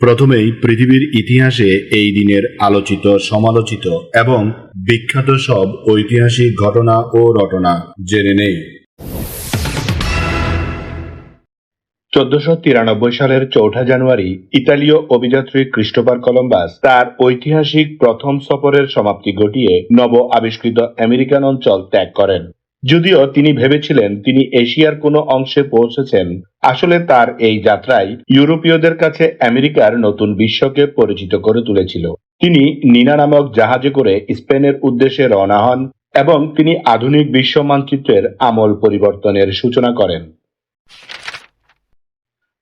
প্রথমেই পৃথিবীর ইতিহাসে এই দিনের আলোচিত, সমালোচিত এবং বিখ্যাত সব ঐতিহাসিক ঘটনা ও রটনা জেনে নেই। চোদ্দশো তিরানব্বই সালের চৌঠা জানুয়ারি ইতালীয় অভিযাত্রী ক্রিস্টোফার কলম্বাস তার ঐতিহাসিক প্রথম সফরের সমাপ্তি ঘটিয়ে নব আবিষ্কৃত আমেরিকান অঞ্চল ত্যাগ করেন। যদিও তিনি ভেবেছিলেন তিনি এশিয়ার কোনো অংশে পৌঁছেছেন আসলে তার এই যাত্রায় ইউরোপীয়দের কাছে আমেরিকার নতুন বিশ্বকে পরিচিত করে তুলেছিল। তিনি নিনা নামক জাহাজে করে স্পেনের উদ্দেশ্যে রওনা হন এবং তিনি আধুনিক বিশ্ব মানচিত্রের আমল পরিবর্তনের সূচনা করেন।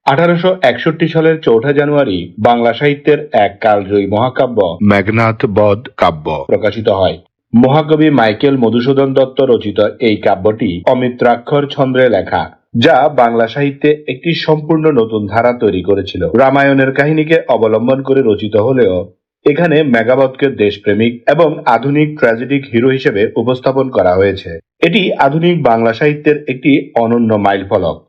আঠারোশো একষট্টি সালের চৌঠা জানুয়ারি বাংলা সাহিত্যের এক কালজয়ী মহাকাব্য মেঘনাথ বধ কাব্য প্রকাশিত হয়। মহাকবি মাইকেল মধুসূদন দত্ত রচিত এই কাব্যটি অমিত্রাক্ষর ছন্দ্রে লেখা, যা বাংলা সাহিত্যে একটি সম্পূর্ণ নতুন ধারা তৈরি করেছিল। রামায়ণের কাহিনীকে অবলম্বন করে রচিত হলেও, এখানে মেগাবতকে দেশপ্রেমিক এবং আধুনিক ট্র্যাজেডিক হিরো হিসেবে উপস্থাপন করা হয়েছে। এটি আধুনিক বাংলা সাহিত্যের একটি অনন্য মাইলফলক।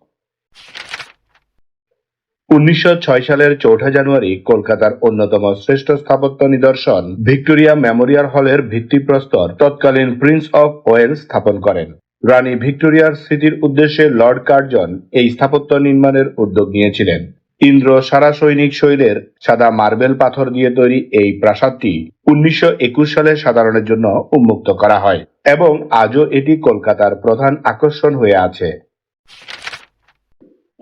উনিশশো ছয় সালের চৌঠা জানুয়ারি কলকাতার অন্যতম শ্রেষ্ঠ স্থাপত্য নিদর্শন ভিক্টোরিয়া মেমোরিয়াল হলের ভিত্তিপ্রস্তর তৎকালীন প্রিন্স অফ ওয়েলস স্থাপন করেন। রানী ভিক্টোরিয়ার স্মৃতির উদ্দেশ্যে লর্ড কার্জন এই স্থাপত্য নির্মাণের উদ্যোগ নিয়েছিলেন। ইন্দ্র সারা সৈনিক শৈলের সাদা মার্বেল পাথর দিয়ে তৈরি এই প্রাসাদটি উনিশশো একুশ সালে সাধারণের জন্য উন্মুক্ত করা হয় এবং আজও এটি কলকাতার প্রধান আকর্ষণ হয়ে আছে।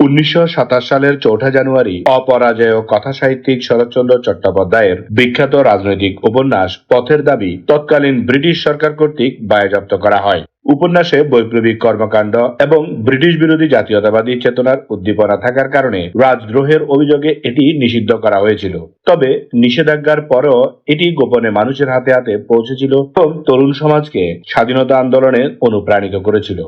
উনিশশো সাতাশ সালের চৌঠা জানুয়ারি অপরাজেয় কথা সাহিত্যিক শরৎচন্দ্র চট্টোপাধ্যায়ের বিখ্যাত রাজনৈতিক উপন্যাস পথের দাবি তৎকালীন ব্রিটিশ সরকার কর্তৃক বায়াজাপ্ত করা হয়। উপন্যাসে বৈপ্লবিক কর্মকাণ্ড এবং ব্রিটিশ বিরোধী জাতীয়তাবাদী চেতনার উদ্দীপনা থাকার কারণে রাজদ্রোহের অভিযোগে এটি নিষিদ্ধ করা হয়েছিল। তবে নিষেধাজ্ঞার পরেও এটি গোপনে মানুষের হাতে হাতে পৌঁছেছিল এবং তরুণ সমাজকে স্বাধীনতা আন্দোলনে অনুপ্রাণিত করেছিল।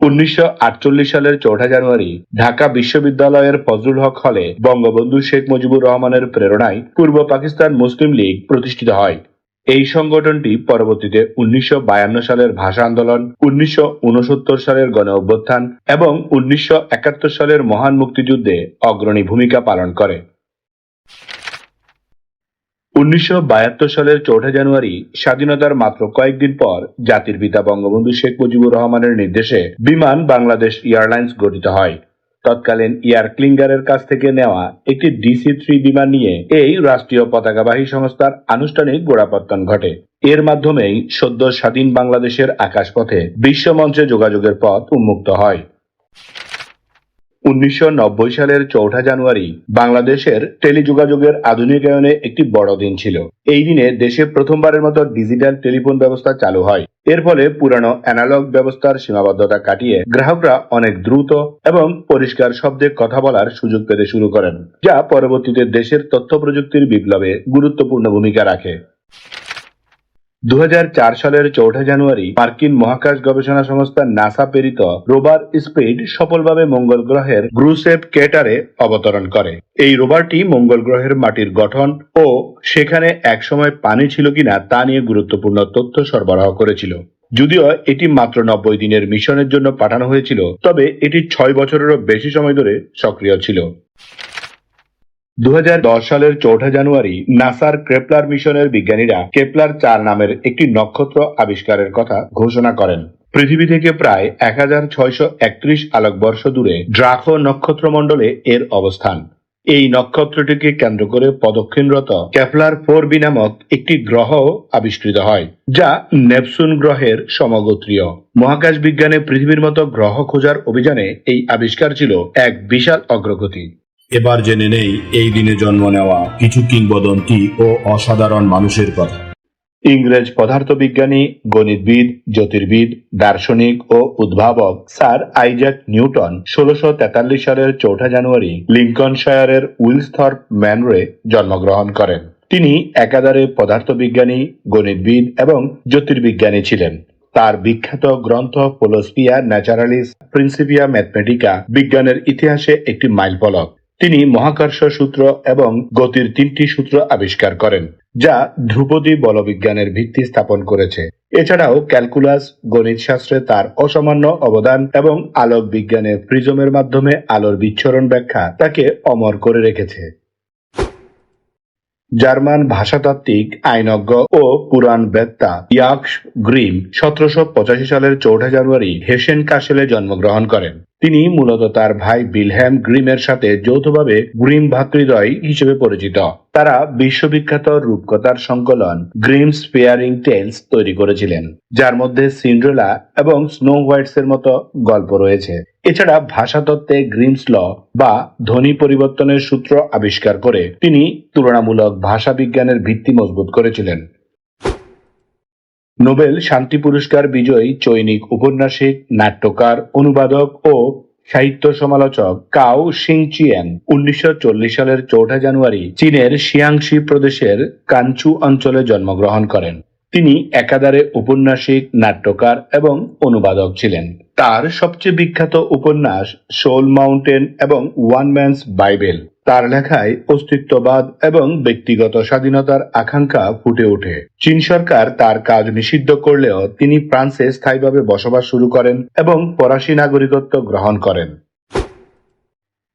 উনিশশো আটচল্লিশ সালের চৌঠা জানুয়ারি ঢাকা বিশ্ববিদ্যালয়ের ফজলুল হক হলে বঙ্গবন্ধু শেখ মুজিবুর রহমানের প্রেরণায় পূর্ব পাকিস্তান মুসলিম লীগ প্রতিষ্ঠিত হয়। এই সংগঠনটি পরবর্তীতে উনিশশো বায়ান্ন সালের ভাষা আন্দোলন, উনিশশো উনসত্তর সালের গণ অভ্যুত্থান এবং উনিশশো একাত্তর সালের মহান মুক্তিযুদ্ধে অগ্রণী ভূমিকা পালন করে। উনিশশো বাহাত্তর সালের চৌঠা জানুয়ারি স্বাধীনতার মাত্র কয়েকদিন পর জাতির পিতা বঙ্গবন্ধু শেখ মুজিবুর রহমানের নির্দেশে বিমান বাংলাদেশ এয়ারলাইন্স গঠিত হয়। তৎকালীন এয়ার ক্লিঙ্গারের কাছ থেকে নেওয়া একটি ডিসি থ্রি বিমান নিয়ে এই রাষ্ট্রীয় পতাকাবাহী সংস্থার আনুষ্ঠানিক গোড়াপত্তন ঘটে। এর মাধ্যমেই সদ্য স্বাধীন বাংলাদেশের আকাশপথে বিশ্বমঞ্চে যোগাযোগের পথ উন্মুক্ত হয়। উনিশশো নব্বই সালের চৌঠা জানুয়ারি বাংলাদেশের টেলিযোগাযোগের আধুনিকায়নে একটি বড় দিন ছিল। এই দিনে দেশে প্রথমবারের মতো ডিজিটাল টেলিফোন ব্যবস্থা চালু হয়। এর ফলে পুরানো অ্যানালগ ব্যবস্থার সীমাবদ্ধতা কাটিয়ে গ্রাহকরা অনেক দ্রুত এবং পরিষ্কার শব্দে কথা বলার সুযোগ পেতে শুরু করেন, যা পরবর্তীতে দেশের তথ্য প্রযুক্তির বিপ্লবে গুরুত্বপূর্ণ ভূমিকা রাখে। দু হাজার চার সালের চৌঠা জানুয়ারি মার্কিন মহাকাশ গবেষণা সংস্থা নাসা প্রেরিত রোবার স্পিড সফলভাবে মঙ্গল গ্রহের গ্রুসেপ কেটারে অবতরণ করে। এই রোভারটি মঙ্গল গ্রহের মাটির গঠন ও সেখানে একসময় পানি ছিল কিনা তা নিয়ে গুরুত্বপূর্ণ তথ্য সরবরাহ করেছিল। যদিও এটি মাত্র নব্বই দিনের মিশনের জন্য পাঠানো হয়েছিল, তবে এটি ছয় বছরেরও বেশি সময় ধরে সক্রিয় ছিল। দু হাজার দশ সালের চৌঠা জানুয়ারি নাসার ক্রেপলার মিশনের বিজ্ঞানীরা কেপলার চার নামের একটি নক্ষত্র আবিষ্কারের কথা ঘোষণা করেন। পৃথিবী থেকে প্রায় এক হাজার ছয়শো একত্রিশ আলোকবর্ষ দূরে ড্রাকো নক্ষত্র মণ্ডলে এর অবস্থান। এই নক্ষত্রটিকে কেন্দ্র করে প্রদক্ষিণরত কেপলার ফোর বি নামক একটি গ্রহ আবিষ্কৃত হয়, যা নেপসুন গ্রহের সমগোত্রীয়। মহাকাশ বিজ্ঞানে পৃথিবীর মতো গ্রহ খোঁজার অভিযানে এই আবিষ্কার ছিল এক বিশাল অগ্রগতি। এবার জেনে নেই এই দিনে জন্ম নেওয়া কিছু কিংবদন্তি ও অসাধারণ মানুষের কথা। ইংরেজ পদার্থবিজ্ঞানী, গণিতবিদ, জ্যোতির্বিদ, দার্শনিক ও উদ্ভাবক স্যার আইজাক নিউটন ষোলশো তেতাল্লিশ সালের চৌঠা জানুয়ারি লিঙ্কনশায়ারের উইলস্থর্প ম্যানরে জন্মগ্রহণ করেন। তিনি একাধারে পদার্থবিজ্ঞানী, গণিতবিদ এবং জ্যোতির্বিজ্ঞানী ছিলেন। তার বিখ্যাত গ্রন্থ পোলোস্পিয়া ন্যাচারালিস প্রিন্সিপিয়া ম্যাথমেটিকা বিজ্ঞানের ইতিহাসে একটি মাইলফলক। তিনি মহাকর্ষ সূত্র এবং গতির তিনটি সূত্র আবিষ্কার করেন, যা ধ্রুপদী বলবিজ্ঞানের ভিত্তি স্থাপন করেছে। এছাড়াও ক্যালকুলাস গণিত শাস্ত্রে তার অসামান্য অবদান এবং আলোক বিজ্ঞানে প্রিজমের মাধ্যমে আলোর বিচ্ছরণ ব্যাখ্যা তাকে অমর করে রেখেছে। জার্মান ভাষাতাত্ত্বিক আইনজ্ঞ ও পুরাণ বেত্তা ইয়াক্স গ্রিম সতেরোশো পঁচাশি সালের চৌঠা জানুয়ারি হেসেন কাশেলে জন্মগ্রহণ করেন। তিনি মূলত তার ভাই বিলহ্যাম গ্রিমের সাথে যৌথভাবে গ্রিম ভাতৃদ্বয় হিসেবে পরিচিত। তারা বিশ্ববিখ্যাত রূপকথার সংকলন গ্রিম স্পেয়ারিং টেলস তৈরি করেছিলেন, যার মধ্যে সিন্ড্রেলা এবং স্নো হোয়াইটস এর মতো গল্প রয়েছে। এছাড়া ভাষাতত্ত্বে গ্রিমস ল বা ধ্বনি পরিবর্তনের সূত্র আবিষ্কার করে তিনি তুলনামূলক ভাষা বিজ্ঞানের ভিত্তি মজবুত করেছিলেন। নোবেল শান্তি পুরস্কার বিজয়ী চৈনিক উপন্যাসিক, নাট্যকার, অনুবাদক ও সাহিত্য সমালোচক কাও শিংচিয়াং উনিশশো সালের চৌঠা জানুয়ারি চীনের শিয়াংশি প্রদেশের কাঞ্চু অঞ্চলে জন্মগ্রহণ করেন। তিনি একাধারে উপন্যাসিক, নাট্যকার এবং অনুবাদক ছিলেন। তার সবচেয়ে বিখ্যাত উপন্যাস সোল মাউন্টেন এবং ওয়ান ম্যানস বাইবেল। তার লেখায় অস্তিত্ববাদ এবং ব্যক্তিগত স্বাধীনতার আকাঙ্ক্ষা ফুটে ওঠে। চীন সরকার তার কাজ নিষিদ্ধ করলেও তিনি ফ্রান্সে স্থায়ীভাবে বসবাস শুরু করেন এবং ফরাসি নাগরিকত্ব গ্রহণ করেন।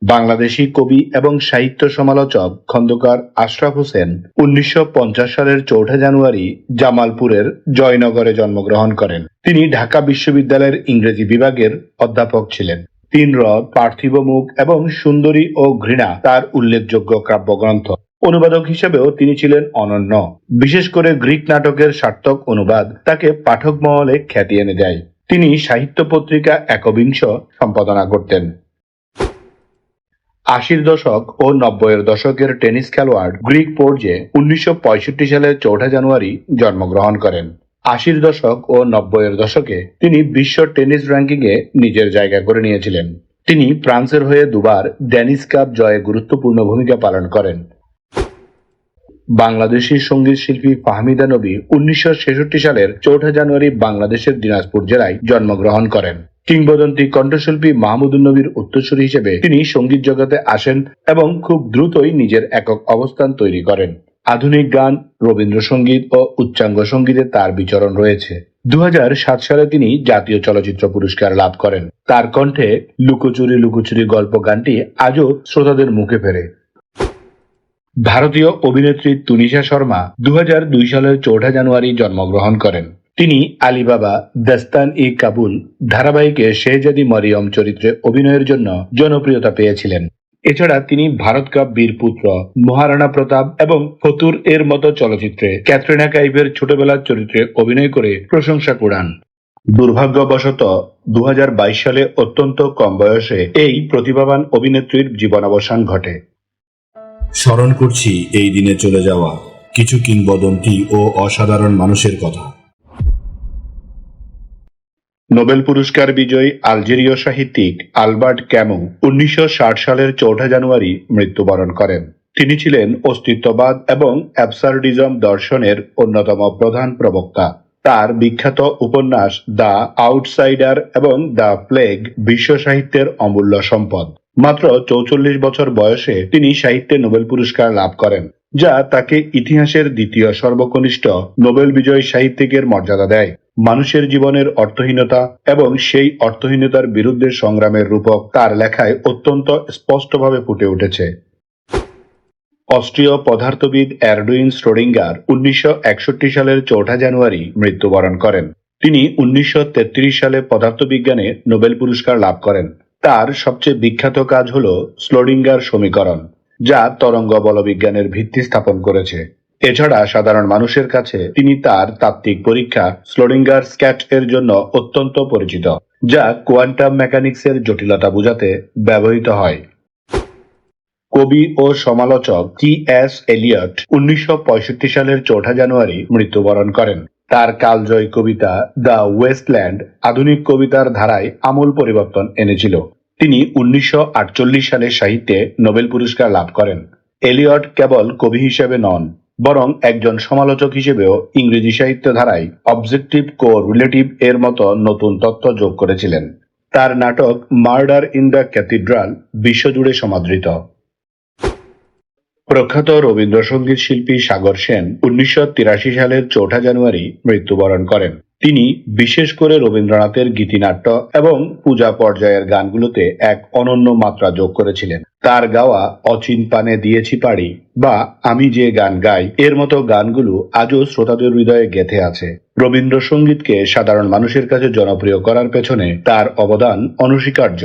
বাংলাদেশি কবি এবং সাহিত্য সমালোচক খন্দকার আশরাফ হোসেন উনিশশো পঞ্চাশ সালের চৌঠা জানুয়ারি জামালপুরের জয়নগরে জন্মগ্রহণ করেন। তিনি ঢাকা বিশ্ববিদ্যালয়ের ইংরেজি বিভাগের অধ্যাপক ছিলেন। তিন রথ পার্থিব মুখ এবং সুন্দরী ও ঘৃণা তার উল্লেখযোগ্য কাব্যগ্রন্থ। অনুবাদক হিসেবেও তিনি ছিলেন অনন্য। বিশেষ করে গ্রিক নাটকের সার্থক অনুবাদ তাকে পাঠক মহলে খ্যাতি এনে দেয়। তিনি সাহিত্য পত্রিকা একবিংশ সম্পাদনা করতেন। আশির দশক ও নব্বইয়ের দশকের টেনিস খেলোয়াড় গ্রিক পোর্জে উনিশশো সালের চৌঠা জানুয়ারি জন্মগ্রহণ করেন। আশির দশক ও নব্বইয়ের দশকে তিনি বিশ্ব টেনিস র্যাঙ্কিংয়ে নিজের জায়গা করে নিয়েছিলেন। তিনি ফ্রান্সের হয়ে দুবার ড্যানিস কাপ জয়ে গুরুত্বপূর্ণ ভূমিকা পালন করেন। বাংলাদেশি সংগীত শিল্পী ফাহমিদা নবী উনিশশো ছেষট্টি সালের চৌঠা জানুয়ারি বাংলাদেশের দিনাজপুর জেলায় জন্মগ্রহণ করেন। কিংবদন্তি কণ্ঠশিল্পী মাহমুদুল নবীর উত্তরসূরি হিসেবে তিনি সংগীত জগতে আসেন এবং খুব দ্রুতই নিজের একক অবস্থান তৈরি করেন। আধুনিক গান, রবীন্দ্রসঙ্গীত ও উচ্চাঙ্গ সঙ্গীতে তার বিচরণ রয়েছে। দু হাজার সাত সালে তিনি জাতীয় চলচ্চিত্র পুরস্কার লাভ করেন। তার কণ্ঠে লুকোচুরি লুকোচুরি গল্প গানটি আজও শ্রোতাদের মুখে ফেরে। ভারতীয় অভিনেত্রী তুনিশা শর্মা দু হাজার দুই সালের চৌঠা জানুয়ারি জন্মগ্রহণ করেন। তিনি আলিবাবা, দাস্তান ই কাবুল, ধারাবাহিকে শেহজাদি মরিয়ম চরিত্রে অভিনয়ের জন্য জনপ্রিয়তা পেয়েছিলেন। এছাড়া তিনি ভারত কাপ বীর পুত্র মহারানা প্রতাপ এবং ফতুর এর মতো চলচ্চিত্রে ক্যাটরিনা কাইভের ছোটবেলার চরিত্রে অভিনয় করে প্রশংসা কুড়ান। দুর্ভাগ্যবশত দু হাজার বাইশ সালে অত্যন্ত কম বয়সে এই প্রতিভাবান অভিনেত্রীর জীবনাবসান ঘটে। স্মরণ করছি এই দিনে চলে যাওয়া কিছু কিংবদন্তি ও অসাধারণ মানুষের কথা। নোবেল পুরস্কার বিজয়ী আলজেরীয় সাহিত্যিক আলবার্ট ক্যামু উনিশশো সালের চৌঠা জানুয়ারি মৃত্যুবরণ করেন। তিনি ছিলেন অস্তিত্ববাদ এবং অ্যাবসার্ডিজম দর্শনের অন্যতম প্রধান প্রবক্তা। তার বিখ্যাত উপন্যাস দ্য আউটসাইডার এবং দ্য প্লেগ বিশ্ব সাহিত্যের অমূল্য সম্পদ। মাত্র চৌচল্লিশ বছর বয়সে তিনি সাহিত্যে নোবেল পুরস্কার লাভ করেন, যা তাকে ইতিহাসের দ্বিতীয় সর্বকনিষ্ঠ নোবেল বিজয়ী সাহিত্যিকের মর্যাদা দেয়। মানুষের জীবনের অর্থহীনতা এবং সেই অর্থহীনতার বিরুদ্ধে সংগ্রামের রূপক তার লেখায় অত্যন্ত স্পষ্টভাবে ফুটে উঠেছে। অস্ট্রীয় পদার্থবিদ অ্যারডুইন স্ট্রোডিঙ্গার উনিশশো সালের চৌঠা জানুয়ারি মৃত্যুবরণ করেন। তিনি উনিশশো তেত্রিশ সালে পদার্থবিজ্ঞানে নোবেল পুরস্কার লাভ করেন। তার সবচেয়ে বিখ্যাত কাজ হল স্লোডিঙ্গার সমীকরণ, যা তরঙ্গ বলবিজ্ঞানের ভিত্তি স্থাপন করেছে। এছাড়া সাধারণ মানুষের কাছে তিনি তার তাত্ত্বিক পরীক্ষা স্লোডিঙ্গার স্ক্যাট এর জন্য অত্যন্ত পরিচিত, যা কোয়ান্টাম মেকানিক্সের জটিলতা বোঝাতে ব্যবহৃত হয়। কবি ও সমালোচক টি এস এলিয়ট উনিশশো পঁয়ষট্টি সালের চৌঠা জানুয়ারি মৃত্যুবরণ করেন। তার কালজয়ী কবিতা দ্য ওয়েস্টল্যান্ড আধুনিক কবিতার ধারায় আমূল পরিবর্তন এনেছিল। তিনি উনিশশো সালে সাহিত্যে নোবেল পুরস্কার লাভ করেন। এলিয়ট কেবল কবি হিসেবে নন বরং একজন সমালোচক হিসেবেও ইংরেজি সাহিত্য ধারায় অবজেক্টিভ কো রিলেটিভ এর মতো নতুন তত্ত্ব যোগ করেছিলেন। তার নাটক মার্ডার ইন দ্য ক্যাথিড্রাল বিশ্বজুড়ে সমাদৃত। প্রখ্যাত রবীন্দ্রসঙ্গীত শিল্পী সাগর সেন উনিশশো তিরাশি সালের চৌঠা জানুয়ারি মৃত্যুবরণ করেন। তিনি বিশেষ করে রবীন্দ্রনাথের গীতিনাট্য এবং পূজা পর্যায়ের গানগুলোতে এক অনন্য মাত্রা যোগ করেছিলেন। তার গাওয়া অচিন পানে দিয়েছি পাড়ি বা আমি যে গান গাই, এর মতো গানগুলো আজও শ্রোতাদের হৃদয়ে গেথে আছে। রবীন্দ্রসঙ্গীতকে সাধারণ মানুষের কাছে জনপ্রিয় করার পেছনে তার অবদান অনস্বীকার্য।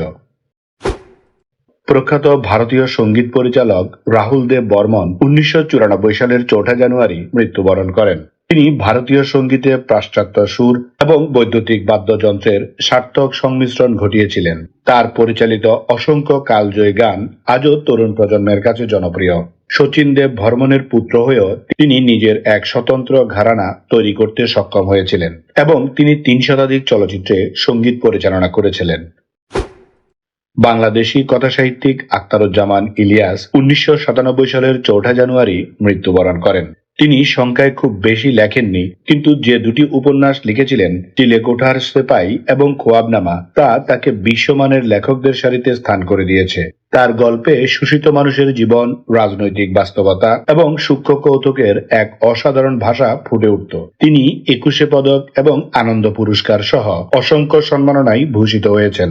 প্রখ্যাত ভারতীয় সংগীত পরিচালক রাহুল দেব বর্মন উনিশশো চুরানব্বই সালের চৌঠা জানুয়ারি মৃত্যুবরণ করেন। তিনি ভারতীয় সঙ্গীতে পাশ্চাত্য সুর এবং বৈদ্যুতিক বাদ্যযন্ত্রের সার্থক সংমিশ্রণ ঘটিয়েছিলেন। তার পরিচালিত অসংখ্য কালজয়ী গান আজও তরুণ প্রজন্মের কাছে জনপ্রিয়। শচীন দেব বর্মনের পুত্র হয়েও তিনি নিজের এক স্বতন্ত্র ঘরানা তৈরি করতে সক্ষম হয়েছিলেন এবং তিনি তিন শতাধিক চলচ্চিত্রে সংগীত পরিচালনা করেছিলেন। বাংলাদেশি কথাসাহিত্যিক আক্তারুজ্জামান ইলিয়াস উনিশশো সাতানব্বই সালের চৌঠা জানুয়ারি মৃত্যুবরণ করেন। তিনি সংখ্যায় খুব বেশি লেখেননি, কিন্তু যে দুটি উপন্যাস লিখেছিলেন চিলেকোঠার সেপাই এবং খোয়াবনামা, তা তাকে বিশ্বমানের লেখকদের সারিতে স্থান করে দিয়েছে। তার গল্পে শোষিত মানুষের জীবন, রাজনৈতিক বাস্তবতা এবং সূক্ষ্ম কৌতুকের এক অসাধারণ ভাষা ফুটে উঠত। তিনি একুশে পদক এবং আনন্দ পুরস্কার সহ অসংখ্য সম্মাননায় ভূষিত হয়েছেন।